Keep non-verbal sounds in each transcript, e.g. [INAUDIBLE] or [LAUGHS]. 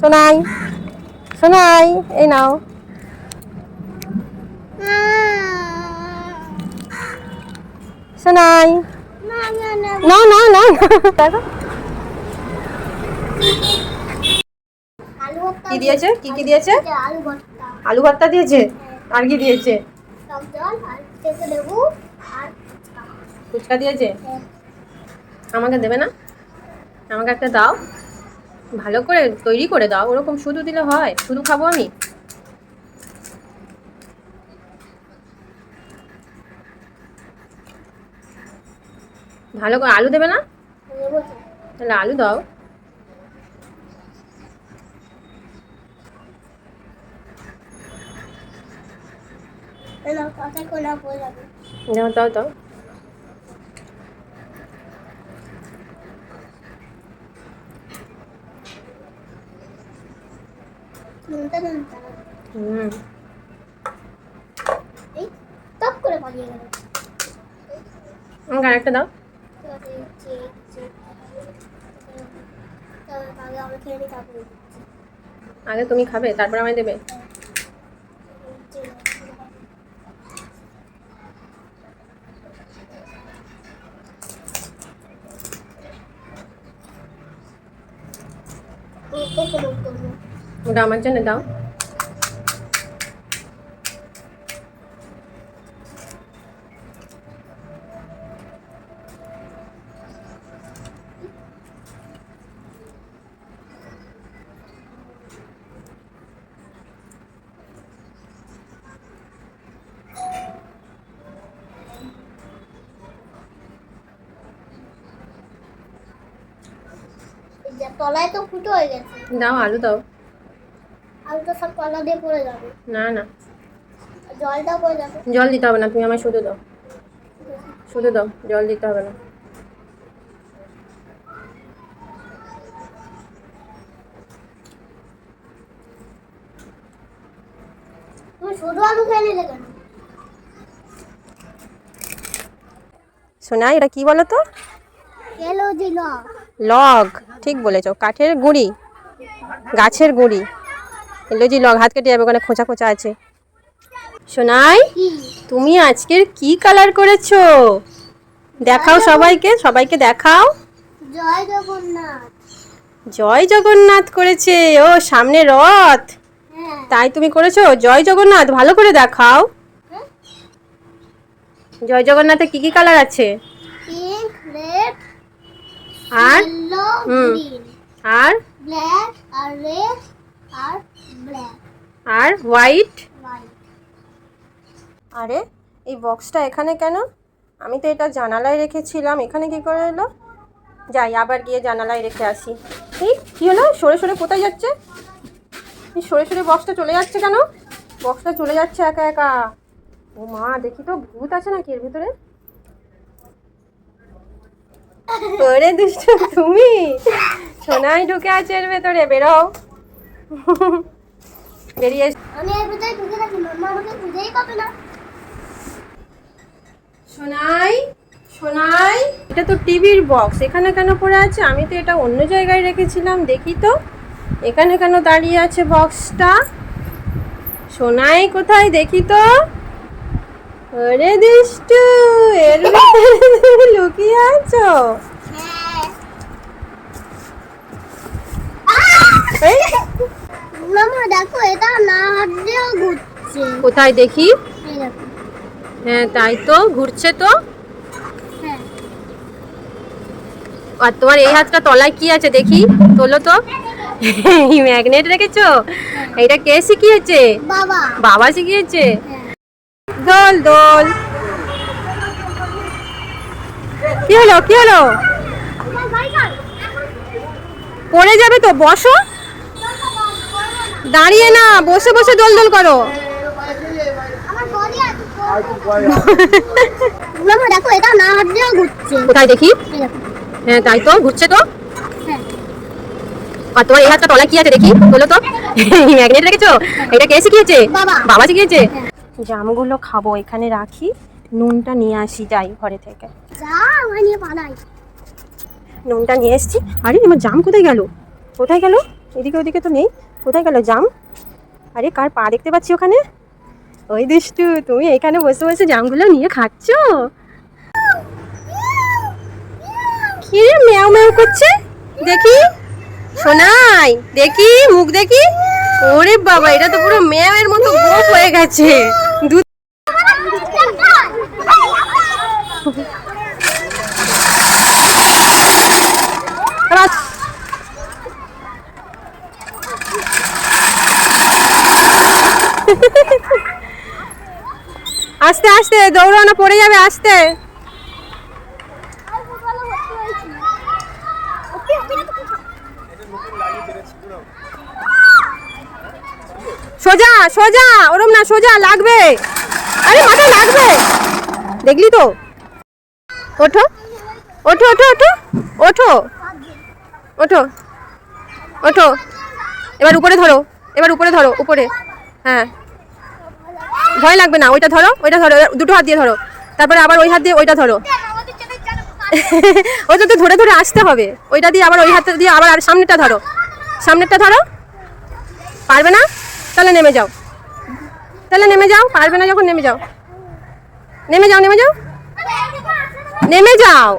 সোনাই সোনাই এই নাও সোনাই না না না দেখো কি দিয়েছে? কি কি দিয়েছে? আলু ভর্তা দিয়েছে? আর কি দিয়েছে? ফুচকা দিয়েছে? আমাকে দেবে না? আমাকে একটা দাও। ভালো করে তৈরি করে দাও ওরকম শুধু দিলে হয় শুধু খাব আমি? ভালো করে আলু দেবে না? তাহলে আলু দাও। দাও দাও। নুনটা নুনটা হুম এই টপ করে পালিয়ে গেল আমাকে আরেকটা দাও ঠিক আছে চেক চেক তবে আগে তুমি খাবে তারপর আমায় দেবে ও, ও। ওটা আমার জন্য দাও এই যে তলায় তো ফুটো হয়ে গেছে দাও আলু দাও আলু তো সব তলা দিয়ে পড়ে যাবে। না না। আর জলটাও পড়ে যাবে। জল দিতে হবে না তুমি আমায় শুধু দাও। শুধু দাও জল দিতে হবে না। শুধু আলু খেয়ে নিলে কেন? শোনা এটা কি বলো তো? লগ ঠিক বলেছ। কাঠের গুঁড়ি গাছের গুঁড়ি। এলো যে লগ হাত কেটে যাবে ওখানে খোঁচা খোঁচা আছে। সোনাই তুমি আজকের কি কালার করেছ? দেখাও সবাইকে সবাইকে দেখাও। জয় জগন্নাথ। জয় জগন্নাথ করেছে। ও সামনে রথ। হ্যাঁ। তাই তুমি করেছ? জয় জগন্নাথ ভালো করে দেখাও? জয় জগন্নাথে কি কি কালার আছে? আর। আর? ব্ল্যাক আর রেড আর হোয়াইট? আরে, এই বক্সটা এখানে কেন? আমি তো এটা জানালায় রেখেছিলাম। এখানে কি করে এলো? যাই, আবার গিয়ে জানালায় রেখে আসি। এই, কী হলো? সরে সরে কোথায় যাচ্ছে? এই সরে সরে বক্সটা চলে যাচ্ছে কেন? বক্সটা চলে যাচ্ছে একা একা। ও মা, দেখি তো ভূত আছে নাকি এর ভিতরে? ওরে দুষ্টু, তুমি? সোনাই ঢুকে আছে এর ভেতরে, বেরো। বেরিয়ে আমি এর ভিতরে ঢুকে থাকি মাম্মা আমাকে খুঁজেই পাবে না। সোনাই সোনাই। এটা তো টিভির বক্স এখানে কেন পড়ে আছে? আমি তো এটা অন্য জায়গায় রেখেছিলাম দেখি তো। এখানে কেন দাঁড়িয়ে আছে বক্সটা সোনাই কোথায়? দেখি তো। ওরে দুষ্টু এর ভিতরে তুমি লুকিয়ে আছো হ্যাঁ এই, মামা দেখো এটা না হাত ঘুরছে। কোথায় দেখি? হ্যাঁ তাই তো ঘুরছে তো। হ্যাঁ। আর তোমার এই হাতটা তলায় কি আছে দেখি? তোলো তো। ম্যাগনেট রেখেছো? এটা কে শিখিয়েছে? বাবা। বাবা শিখিয়েছে? হ্যাঁ। দোল দোল। কি হলো কি হলো? পড়ে যাবে তো বসো। দাঁড়িয়ে না বসে বসে দোল দোল করো। দেখো এটা না ঘুরছে। কোথায় দেখি? হ্যাঁ তাই তো ঘুরছে তো? হ্যাঁ। আর তোমার এই হাতটা তলায় কি আছে দেখি বলো তো। ম্যাগনেট রেখেছো? এটা কে শিখিয়েছে? বাবা। শিখিয়েছে? হ্যাঁ। জামগুলো খাব এখানে রাখি নুনটা নিয়ে আসি যাই ঘরে থেকে। নুনটা নিয়ে এসছি। আরে আমার জাম কোথায় গেল? কোথায় গেল? এদিকে ওদিকে তো নেই। কোথায় গেল জাম? আরে, কার পা দেখতে পাচ্ছি ওখানে? ওই দুষ্টু, তুমি এখানে বসে বসে জামগুলো নিয়ে খাচ্ছ? কি ম্যাও ম্যাও করছে? দেখি। সোনাই, দেখি, মুখ দেখি। ওরে বাবা, এটা তো পুরো ম্যাওয়ের মতো গোপ হয়ে গেছে। দুধ এবার আস্তে আস্তে, দৌড়ানো পড়ে যাবে, আস্তে। সোজা সোজা, ওরম না, সোজা, লাগবে। আরে, মাথা লাগবে। দেখলি তো? ওঠো ওঠো ওঠো ওঠো ওঠো ওঠো ওঠো। এবার উপরে ধরো, এবার উপরে ধরো, উপরে। হ্যাঁ। ভয় লাগবে না, ওইটা ধরো ওইটা ধরো দুটো হাত দিয়ে ধরো। তারপরে আবার ওই হাত দিয়ে ওইটা ধরো। [LAUGHS] ওইটা তো ধরে ধরে আসতে হবে। ওইটা দিয়ে আবার ওই হাতটা দিয়ে আবার আর সামনেরটা ধরো। সামনেরটা ধরো। পারবে না? তাহলে নেমে যাও। তাহলে নেমে যাও, পারবে না যখন নেমে যাও। নেমে যাও নেমে যাও। নেমে যাও।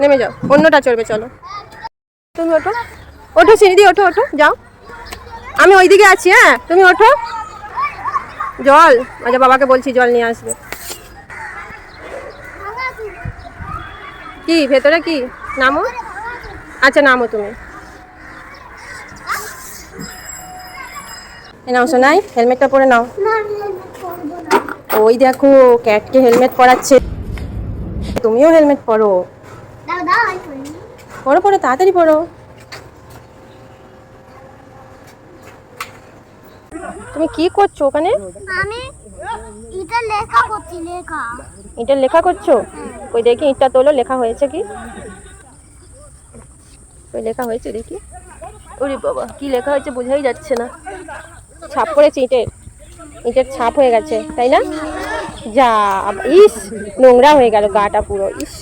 নেমে যাও। অন্যটা চলবে, চলো। তুমি ওঠো। ওঠো, সিঁড়ি দিয়ে ওঠো ওঠো। যাও। আমি ওইদিকে আছি হ্যাঁ? তুমি ওঠো। জল। আচ্ছা বাবাকে বলছি জল নিয়ে আসবে। কি ভেতরে কি? নামো? আচ্ছা নামো তুমি। এ নাও শোনাই হেলমেটটা পরে নাও। ওই দেখো ক্যাটকে হেলমেট পরাচ্ছে। তুমিও হেলমেট পরো। পরো পরো তাড়াতাড়ি পরো। তুমি কি করছ ওখানে? আমি এটা লেখা করছি লেখা। এটা লেখা করছ? কই দেখি ইটটা তোলো লেখা হয়েছে কি? কই লেখা হয়েছে দেখি? ওরে বাবা কি লেখা হয়েছে বোঝাই যাচ্ছে না। ছাপ পড়েছে ইটের। ইটের ছাপ হয়ে গেছে তাই না? যা ইস নোংরা হয়ে গেল গাটা পুরো ইস।